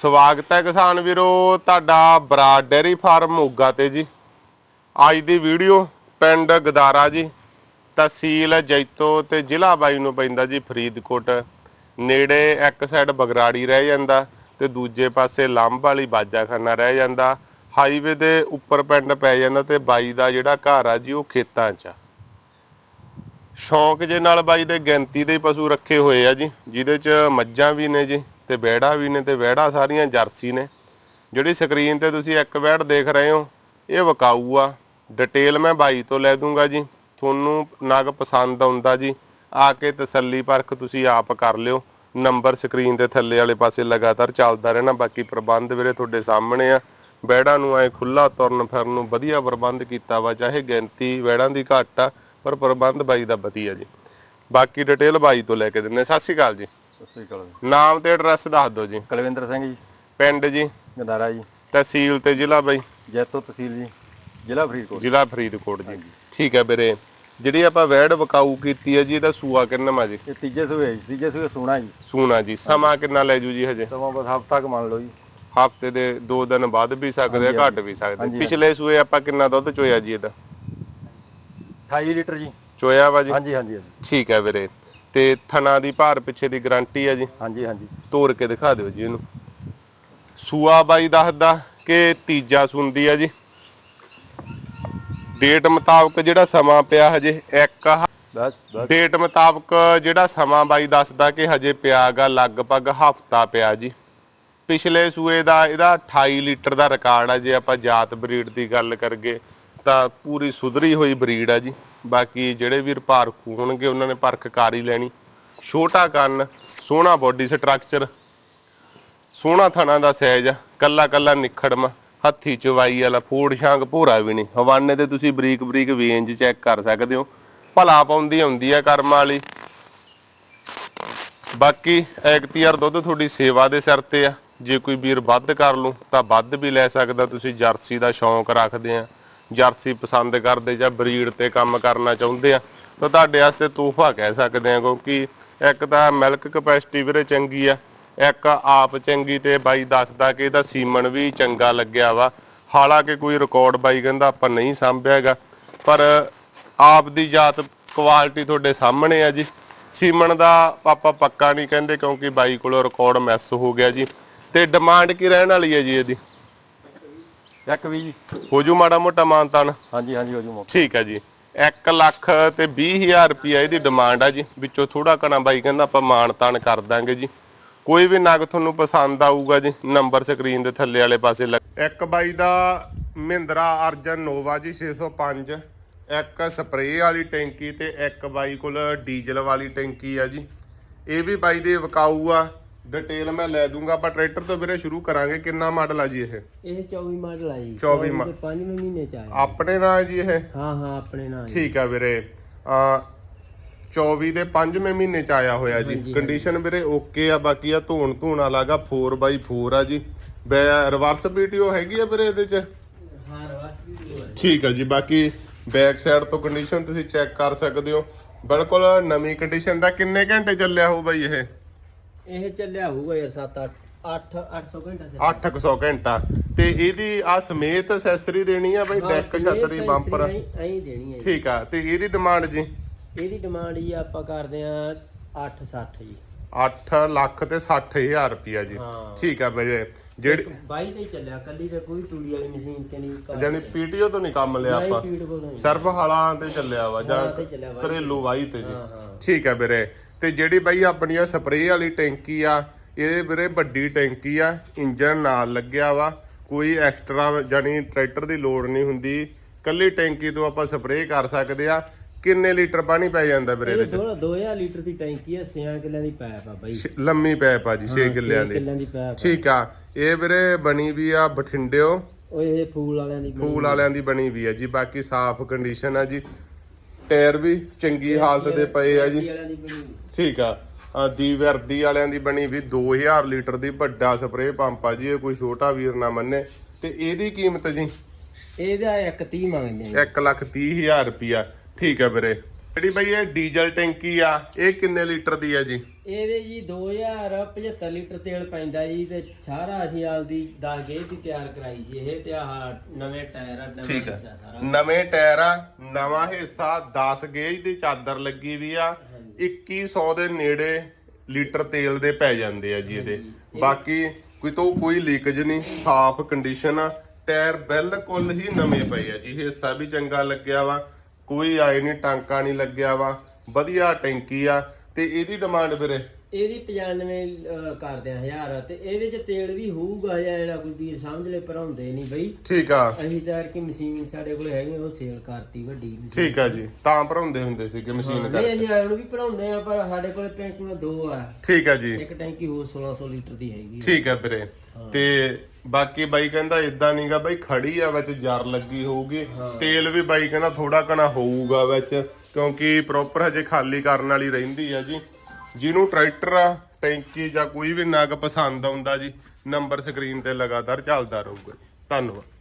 ਸਵਾਗਤ ਹੈ ਕਿਸਾਨ ਵੀਰੋ, ਤੁਹਾਡਾ ਬਰਾਡ ਡੇਰੀ ਫਾਰਮ ਮੋਗਾ ਤੇ ਜੀ। ਅੱਜ ਦੀ ਵੀਡੀਓ ਪਿੰਡ ਗਦਾਰਾ ਜੀ, ਤਹਿਸੀਲ ਜੈਤੋ ਤੇ ਜ਼ਿਲ੍ਹਾ ਬਾਈ ਨੂੰ ਪੈਂਦਾ ਜੀ, ਫਰੀਦਕੋਟ। ਨੇੜੇ ਇੱਕ ਸਾਈਡ ਬਗਰਾੜੀ ਰਹਿ ਜਾਂਦਾ ਤੇ ਦੂਜੇ ਪਾਸੇ ਲੰਬ ਵਾਲੀ ਬਾਜਾਖਾਨਾ ਰਹਿ ਜਾਂਦਾ। ਹਾਈਵੇ ਦੇ ਉੱਪਰ ਪਿੰਡ ਪੈ ਜਾਂਦਾ ਤੇ ਬਾਈ ਦਾ ਜਿਹੜਾ ਘਰ ਆ ਜੀ, ਉਹ ਖੇਤਾਂ 'ਚ ਆ। ਸ਼ੌਂਕ ਜੇ ਨਾਲ ਬਾਈ ਦੇ ਗਿਣਤੀ ਦੇ ਪਸ਼ੂ ਰੱਖੇ ਹੋਏ ਆ ਜੀ, ਜਿਹਦੇ 'ਚ ਮੱਝਾਂ ਵੀ ਨੇ ਜੀ। ਤੇ ਵੈੜਾ ਵੀ ਨੇ ਤੇ ਵਹਿੜਾ ਸਾਰੀਆਂ ਜਰਸੀ ਨੇ। ਜਿਹੜੀ ਸਕਰੀਨ ਤੇ ਤੁਸੀਂ ਇੱਕ ਵੈੜ ਦੇਖ ਰਹੇ ਹੋ, ਇਹ ਵਕਾਊ ਆ। ਡਿਟੇਲ ਮੈਂ ਬਾਈ ਤੋਂ ਲੈ ਦੂੰਗਾ ਜੀ। ਤੁਹਾਨੂੰ ਨਗ ਪਸੰਦ ਆਉਂਦਾ ਜੀ, ਆ ਕੇ ਤਸੱਲੀ ਪਰਖ ਤੁਸੀਂ ਆਪ ਕਰ ਲਿਓ। ਨੰਬਰ ਸਕਰੀਨ ਦੇ ਥੱਲੇ ਵਾਲੇ ਪਾਸੇ ਲਗਾਤਾਰ ਚੱਲਦਾ ਰਹਿਣਾ, ਬਾਕੀ ਪ੍ਰਬੰਧ ਵੀਰੇ ਤੁਹਾਡੇ ਸਾਹਮਣੇ ਆ। ਵਹਿੜਾਂ ਨੂੰ ਐ ਖੁੱਲਾ ਤੁਰਨ ਫਿਰਨ ਨੂੰ ਵਧੀਆ ਪ੍ਰਬੰਧ ਕੀਤਾ ਵਾ, ਚਾਹੇ ਗਿਣਤੀ ਵਹਿੜਾਂ ਦੀ ਘੱਟ ਆ, ਪਰ ਪ੍ਰਬੰਧ ਬਾਈ ਦਾ ਵਧੀਆ ਜੀ। ਬਾਕੀ ਡਿਟੇਲ ਬਾਈ ਤੋਂ ਲੈ ਕੇ ਦਿੰਨੇ ਸਤਿ ਸ਼੍ਰੀ ਅਕਾਲ ਜੀ। ਸਤਿ ਸ੍ਰੀ ਅਕਾਲ ਜੀ। ਨਾਮ ਤੇ ਐਡਰੈਸ ਦੱਸ ਦਿਓ ਜੀ। ਕੁਲਵਿੰਦਰ ਸਿੰਘ ਜੀ। ਪਿੰਡ ਜੀ। ਗਦਾਰਾ ਜੀ। ਤਹਿਸੀਲ ਤੇ ਜ਼ਿਲ੍ਹਾ ਬਾਈ। ਜੈਤੋ ਤਹਿਸੀਲ ਜੀ। ਜ਼ਿਲ੍ਹਾ ਫਰੀਦਕੋਟ। ਜ਼ਿਲ੍ਹਾ ਫਰੀਦਕੋਟ ਜੀ। ਠੀਕ ਹੈ ਵੀਰੇ। ਜਿਹੜੀ ਆਪਾਂ ਵੈੜ ਵਕਾਊ ਕੀਤੀ ਹੈ ਜੀ ਇਹਦਾ ਸੂਆ ਕਿੰਨਾ ਮਾ ਜੀ? ਇਹ ਤੀਜੇ ਸੂਏ ਜੀ। ਤੀਜੇ ਸੂਏ ਸੋਣਾ ਜੀ। ਸੂਣਾ ਜੀ। ਸਮਾਂ ਕਿੰਨਾ ਲੈ ਜੂ ਜੀ ਹਜੇ? ਸਮਾਂ ਬਸ ਹਫ਼ਤਾ ਕੁ ਮੰਨ ਲਓ ਜੀ। ਹਫ਼ਤੇ ਦੇ 2 ਦਿਨ ਵੱਧ ਵੀ ਸਕਦੇ ਆ ਘੱਟ ਵੀ ਸਕਦੇ ਪਿਛਲੇ ਸੂਏ ਆਪਾਂ ਕਿੰਨਾ ਦੁੱਧ ਚੋਇਆ ਜੀ ਇਹਦਾ? 28 ਲੀਟਰ ਜੀ। ਚੋਇਆ ਵਾ ਜੀ? ਹਾਂਜੀ ਹਾਂਜੀ ਹਾਂਜੀ। ਠੀਕ ਹੈ ਵੀਰੇ। ਤੇ ਥਣਾ ਦੀ ਭਾਰ ਪਿੱਛੇ ਦੀ ਗਾਰੰਟੀ ਹੈ ਜੀ। ਹਾਂਜੀ ਹਾਂਜੀ। ਤੋੜ ਕੇ ਦਿਖਾ ਦਿਓ ਜੀ ਇਹਨੂੰ। ਸੂਆ ਬਾਈ ਦੱਸਦਾ ਕਿ ਤੀਜਾ ਸੁੰਦੀ ਆ ਜੀ। ਡੇਟ ਮੁਤਾਬਕ ਜਿਹੜਾ ਸਮਾਂ ਪਿਆ ਹਜੇ ਇੱਕ ਹ- ਬਸ ਡੇਟ ਮੁਤਾਬਕ ਜਿਹੜਾ ਸਮਾਂ ਬਾਈ ਦੱਸਦਾ ਕਿ ਹਜੇ ਪਿਆਗਾ ਲਗਭਗ ਹਫਤਾ ਪਿਆ ਜੀ। ਪਿਛਲੇ ਸੂਏ ਦਾ ਇਹਦਾ 28 ਲੀਟਰ ਦਾ ਰਿਕਾਰਡ ਆ ਜੇ ਆਪਾਂ ਜਾਤ ਬਰੀਡ ਦੀ ਗੱਲ ਕਰਗੇ ਤਾਂ ਪੂਰੀ ਸੁਧਰੀ ਹੋਈ ਬਰੀਡ ਆ ਜੀ। ਬਾਕੀ ਜਿਹੜੇ ਵੀਰ ਭਾਰਖੂ ਹੋਣਗੇ ਉਹਨਾਂ ਨੇ ਪਰਖ ਕਰ ਹੀ ਲੈਣੀ। ਛੋਟਾ ਕੰਨ, ਸੋਹਣਾ ਬੋਡੀ ਸਟਰਕਚਰ ਸੋਹਣਾ ਥਣਾ ਦਾ ਸਾਈਜ਼ ਆ। ਕੱਲਾ ਕੱਲਾ ਨਿਖੜਮ ਹੱਥੀ ਚਵਾਈ ਵਾਲਾ ਫੋੜ ਸ਼ਾਂਗ ਭੂਰਾ ਵੀ ਨਹੀਂ। ਹਵਾਨੇ ਤੇ ਤੁਸੀਂ ਬਰੀਕ ਬਰੀਕ ਵੇਂਜ ਚੈੱਕ ਕਰ ਸਕਦੇ ਹੋ। ਭਲਾ ਪਾਉਂਦੀ ਹੁੰਦੀ ਆ ਕਰਮ ਵਾਲੀ। ਬਾਕੀ ਐਕਤੀਆਰ ਦੁੱਧ ਤੁਹਾਡੀ ਸੇਵਾ ਦੇ ਸਿਰ ਤੇ ਆ। ਜੇ ਕੋਈ ਵੀਰ ਵੱਧ ਕਰ ਲੂ ਤਾਂ ਵੱਧ ਵੀ ਲੈ ਸਕਦਾ। ਤੁਸੀਂ ਜਰਸੀ ਦਾ ਸ਼ੌਂਕ ਰੱਖਦੇ ਆ। ਜਰਸੀ ਪਸੰਦ ਕਰਦੇ ਜਾਂ ਬਰੀਡ ਤੇ ਕੰਮ ਕਰਨਾ ਚਾਹੁੰਦੇ ਆ, ਤਾਂ ਤੁਹਾਡੇ ਵਾਸਤੇ ਤੋਹਫਾ ਕਹਿ ਸਕਦੇ ਆ ਕਿਉਂਕਿ ਇੱਕ ਤਾਂ ਮਿਲਕ ਕਪੈਸਿਟੀ ਵੀਰੇ ਚੰਗੀ ਆ, ਇੱਕ ਆਪ ਚੰਗੀ ਤੇ ਬਾਈ ਦੱਸਦਾ ਕਿ ਇਹਦਾ ਸੀਮਨ ਵੀ ਚੰਗਾ ਲੱਗਿਆ ਵਾ। ਹਾਲਾਂਕਿ ਕੋਈ ਰਿਕਾਰਡ ਬਾਈ ਕਹਿੰਦਾ ਆਪਾਂ ਨਹੀਂ ਸਾਂਭਿਆ ਹੈਗਾ, ਪਰ ਆਪ ਦੀ ਜਾਤ ਕੁਆਲਿਟੀ ਤੁਹਾਡੇ ਸਾਹਮਣੇ ਆ ਜੀ। ਸੀਮਨ ਦਾ ਆਪਾਂ ਪੱਕਾ ਨਹੀਂ ਕਹਿੰਦੇ ਕਿਉਂਕਿ ਬਾਈ ਕੋਲੋਂ ਰਿਕਾਰਡ ਮਿਸ ਹੋ ਗਿਆ ਜੀ, ਤੇ ਡਿਮਾਂਡ ਕੀ ਰਹਿਣ ਵਾਲੀ ਹੈ ਜੀ ਇਹਦੀ? ਇੱਕ ਵੀ ਜੀ। ਹੋ ਜੂ ਮਾੜਾ ਮੋਟਾ ਮਾਨਤਾਨ ਹਾਂਜੀ ਹਾਂਜੀ ਹੋ ਜੂ ਮੌਕਾ। ਠੀਕ ਹੈ ਜੀ। 1 ਲੱਖ ਤੇ 20000 ਰੁਪਿਆ ਇਹਦੀ ਡਿਮਾਂਡ ਆ ਜੀ। ਵਿੱਚੋਂ ਥੋੜਾ ਘਣਾ ਬਾਈ ਕਹਿੰਦਾ ਆਪਾਂ ਮਾਨਤਾਨ ਕਰ ਦਾਂਗੇ ਜੀ। ਕੋਈ ਵੀ ਨਗ ਤੁਹਾਨੂੰ ਪਸੰਦ ਆਊਗਾ ਜੀ ਨੰਬਰ ਸਕਰੀਨ ਦੇ ਥੱਲੇ ਵਾਲੇ ਪਾਸੇ ਲੱਗ ਇੱਕ ਬਾਈ ਦਾ ਮਹਿੰਦਰਾ ਅਰਜਨ ਨੋਵਾ ਜੀ 605 ਇੱਕ ਸਪਰੇਅ ਵਾਲੀ ਟੈਂਕੀ ਤੇ ਇੱਕ ਬਾਈ ਕੋਲ ਡੀਜ਼ਲ ਵਾਲੀ ਟੈਂਕੀ ਆ ਜੀ। ਇਹ ਵੀ ਬਾਈ ਦੇ ਵਿਕਾਊ ਆ। ਡਿਟੇਲ ਮੈਂ ਲੈ ਦੂੰਗਾ ਆਪਾਂ ਟਰੈਕਟਰ ਤੋਂ ਵੀਰੇ ਸ਼ੁਰੂ ਕਰਾਂਗੇ ਕਿੰਨਾ ਮਾਡਲ ਆ ਜੀ ਇਹ? ਇਹ 24 ਮਾਡਲ ਆ ਜੀ। 24 ਮਾ- ਤੇ ਪੰਜਵੇਂ ਮਹੀਨੇ ਚ ਆਇਆ ਆਪਣੇ ਨਾਲ ਜੀ ਇਹ? ਹਾਂ ਹਾਂ ਆਪਣੇ ਨਾਲ। ਠੀਕ ਆ ਵੀਰੇ। ਆ 24 ਦੇ 5ਵੇਂ ਮਹੀਨੇ ਚ ਆਇਆ ਹੋਇਆ ਜੀ। ਕੰਡੀਸ਼ਨ ਵੀਰੇ ਓਕੇ ਆ ਬਾਕੀ ਆ ਧੋਣ ਧੋਣ ਵਾਲਾਗਾ 4x4 ਆ ਜੀ। ਰਿਵਰਸ ਪੀਟੀਓ ਹੈਗੀ ਆ ਵੀਰੇ ਇਹਦੇ ਚ? ਹਾਂ ਰਵਾਸ ਵੀ ਠੀਕ ਆ ਜੀ ਬਾਕੀ ਬੈਕ ਸਾਈਡ ਤੋਂ ਕੰਡੀਸ਼ਨ ਤੁਸੀਂ ਚੈੱਕ ਕਰ ਸਕਦੇ ਹੋ। ਬਿਲਕੁਲ ਨਵੀਂ ਕੰਡੀਸ਼ਨ ਦਾ ਕਿੰਨੇ ਘੰਟੇ ਚੱਲਿਆ ਹੋਊ ਬਾਈ ਇਹ? ਇਹ ਚੱਲਿਆ ਹੋਊਗਾ ਯਾਰ 7 8 8 800 ਘੰਟਾ ਚੱਲਿਆ। 800 ਘੰਟਾ। ਤੇ ਇਹਦੀ ਆ ਸਮੇਤ ਅਸੈਸਰੀ ਦੇਣੀ ਆ ਬਾਈ ਡੈਕ ਛਤਰੀ ਬੰਪਰ? ਐਂ ਦੇਣੀ ਹੈ ਜੀ। ਠੀਕ ਆ ਤੇ ਇਹਦੀ ਡਿਮਾਂਡ ਜੀ? ਇਹਦੀ ਡਿਮਾਂਡ ਜੀ ਆਪਾਂ ਕਰਦੇ ਆ 860 ਜੀ। 8 ਲੱਖ ਤੇ 60000 ਰੁਪਿਆ ਜੀ। ਹਾਂ। ਠੀਕ ਆ ਵੀਰੇ ਜਿਹੜੀ ਬਾਈ ਤੇ ਹੀ ਚੱਲਿਆ ਕੱਲੀ ਤੇ ਕੋਈ ਤੂੜੀ ਵਾਲੀ ਮਸ਼ੀਨ ਤੇ ਨਹੀਂ ਜਾਨੀ ਪੀਟੀਓ ਤੋਂ ਨਹੀਂ ਕੰਮ ਲਿਆ ਆਪਾਂ। ਪੀੜ ਕੋਲ ਸਿਰਫ ਹਾਲਾਂ ਤੇ ਚੱਲਿਆ ਵਾ ਜਾਂ ਹਾਲਾਂ ਤੇ ਚੱਲਿਆ ਵਾ। ਘਰੇਲੂ ਵਾਈ ਤੇ ਜੀ। ਹਾਂ ਹਾਂ। ਠੀਕ ਆ ਵੀਰੇ। ਤੇ ਜਿਹੜੀ ਬਾਈ ਆਪਣੀ ਆ ਸਪਰੇਅ ਵਾਲੀ ਟੈਂਕੀ ਆ ਇਹ ਵੀਰੇ ਵੱਡੀ ਟੈਂਕੀ ਆ ਇੰਜਨ ਨਾਲ ਲੱਗਿਆ ਵਾ ਕੋਈ ਐਕਸਟਰਾ ਜਾਨੀ ਟਰੈਕਟਰ ਦੀ ਲੋੜ ਨਹੀਂ ਹੁੰਦੀ ਕੱਲੀ ਟੈਂਕੀ ਤੋਂ ਆਪਾਂ ਸਪਰੇਅ ਕਰ ਸਕਦੇ ਆ ਕਿੰਨੇ ਲੀਟਰ ਪਾਣੀ ਪੈ ਜਾਂਦਾ ਵੀਰੇ ਇਹ ਇਹਦੇ ਚ ਥੋੜਾ 2000 ਲੀਟਰ ਦੀ ਟੈਂਕੀ ਹੈ 6 ਕਿੱਲਿਆਂ ਦੀ ਪਾਇਪ ਆ ਬਾਈ। ਲੰਮੀ ਪੈਪ ਆ ਜੀ 6 ਕਿੱਲਿਆਂ ਦੀ। ਕਿੱਲਿਆਂ ਦੀ ਪਾਇਪ ਠੀਕ ਆ ਇਹ ਵੀਰੇ ਬਣੀ ਵੀ ਆ ਬਠਿੰਡਿਓ। ਉਹ ਇਹ ਫੂਲ ਵਾਲਿਆਂ ਦੀ ਫੂਲ ਵਾਲਿਆਂ ਦੀ ਬਣੀ ਵੀ ਆ ਜੀ ਬਾਕੀ ਸਾਫ਼ ਕੰਡੀਸ਼ਨ ਆ ਜੀ। ਟਾਇਰ ਵੀ ਚੰਗੀ ਹਾਲਤ ਦੇ ਪਏ ਆ ਜੀ। ਠੀਕ ਆ। ਆ ਦੀਵਰਦੀ ਵਾਲਿਆਂ ਦੀ ਬਣੀ ਵੀ 2000 ਲੀਟਰ ਦੀ ਵੱਡਾ ਸਪਰੇਅ ਪੰਪ ਆ ਜੀ ਇਹ ਕੋਈ ਛੋਟਾ ਵੀਰ ਨਾ ਮੰਨੇ। ਤੇ ਇਹਦੀ ਕੀਮਤ ਜੀ? ਇਹਦਾ 130 ਮੰਗਦੇ ਆ 1 ਲੱਖ 30 ਹਜ਼ਾਰ ਰੁਪਿਆ ਠੀਕ ਆ ਵੀਰੇ। ਜਿਹੜੀ ਬਈ ਇਹ ਡੀਜ਼ਲ ਟੈਂਕੀ ਆ ਇਹ ਕਿੰਨੇ ਲੀਟਰ ਦੀ ਆ ਜੀ? ਇਹਦੇ ਜੀ 2075 ਲੀਟਰ ਤੇਲ ਪੈਂਦਾ ਜੀ ਤੇ ਸਾਰਾ ਅਸੀਂ ਆਲਦੀ 10 ਗੇਜ ਦੀ ਤਿਆਰ ਕਰਾਈ ਸੀ ਇਹ ਤੇ ਆਹ ਨਵੇਂ ਟਾਇਰ ਆ ਨਵਾਂ ਠੀਕ ਆ। ਹਿੱਸਾ ਸਾਰਾ। ਨਵੇਂ ਟਾਇਰ ਆ ਨਵਾਂ ਹਿੱਸਾ 10 ਗੇਜ ਦੀ ਚਾਦਰ ਲੱਗੀ ਵੀ ਆ 2100 ਦੇ ਨੇੜੇ ਲੀਟਰ ਤੇਲ ਦੇ ਪੈ ਜਾਂਦੇ ਆ ਜੀ ਇਹਦੇ। ਬਾਕੀ ਕੋਈ ਤੋਂ ਕੋਈ ਲੀਕੇਜ ਨਹੀਂ ਸਾਫ਼ ਕੰਡੀਸ਼ਨ ਆ ਟਾਇਰ ਬਿਲਕੁਲ ਹੀ ਨਵੇਂ ਪਏ ਆ ਜੀ। ਹਿੱਸਾ ਵੀ ਚੰਗਾ ਲੱਗਿਆ ਵਾ ਕੋਈ ਆਏ ਨਹੀਂ ਟਾਂਕਾ ਨਹੀਂ ਲੱਗਿਆ ਵਾ ਵਧੀਆ ਟੈਂਕੀ ਆ ਤੇ ਇਹਦੀ ਡਿਮਾਂਡ ਵੀਰੇ ਇਹਦੀ 95 ਅਹ, ਕਰਦੇ ਆ ਹਜ਼ਾਰ ਤੇ ਇਹਦੇ ਚ ਤੇਲ ਵੀ ਹੋਊਗਾ ਜਾਂ ਜਿਹੜਾ ਕੋਈ ਵੀਰ ਸਮਝ ਲੈ ਭਰਾਉਂਦੇ ਨਹੀਂ ਬਈ। ਠੀਕ ਆ। ਅਸੀਂ ਤਾਂ ਕਿ ਮਸ਼ੀਨ ਸਾਡੇ ਕੋਲ ਹੈਗੀ ਉਹ ਸੇਲ ਕਰਤੀ ਵੱਡੀ ਮਸ਼ੀਨ ਠੀਕ ਆ ਜੀ ਤਾਂ ਭਰਾਉਂਦੇ ਹੁੰਦੇ ਸੀਗੇ ਮਸ਼ੀਨ ਨਹੀਂ ਕਰਕੇ। ਅਸੀਂ ਆਇਆਂ ਨੂੰ ਵੀ ਭਰਾਉਂਦੇ ਆ ਪਰ ਸਾਡੇ ਕੋਲ ਟੈਂਕੀਆਂ ਦੋ ਆ। ਠੀਕ ਆ ਜੀ। ਇੱਕ ਟੈਂਕੀ ਹੋਰ 1600 ਲੀਟਰ ਦੀ ਹੈਗੀ ਠੀਕ ਹੈ ਵੀਰੇ। ਤੇ ਬਾਕੀ ਬਾਈ ਕਹਿੰਦਾ ਇਦਾਂ ਨਹੀਂਗਾ ਬਾਈ ਖੜੀ ਆ ਵਿੱਚ ਜਰ ਲੱਗੀ ਹੋਊਗੀ। ਤੇਲ ਵੀ ਬਾਈ ਕਹਿੰਦਾ ਥੋੜਾ ਕਣਾ ਹੋਊਗਾ ਵਿੱਚ ਕਿਉਂਕਿ ਪ੍ਰੋਪਰ ਹਜੇ ਖਾਲੀ ਕਰਨ ਵਾਲੀ ਰਹਿੰਦੀ ਆ ਜੀ। ਜਿਹਨੂੰ ਟਰੈਕਟਰ ਆ, ਟੈਂਕੀ ਜਾਂ ਕੋਈ ਵੀ ਨਗ ਪਸੰਦ ਆਉਂਦਾ ਜੀ, ਨੰਬਰ ਸਕਰੀਨ ਤੇ ਲਗਾਤਾਰ ਚੱਲਦਾ ਰਹੂਗਾ ਧੰਨਵਾਦ।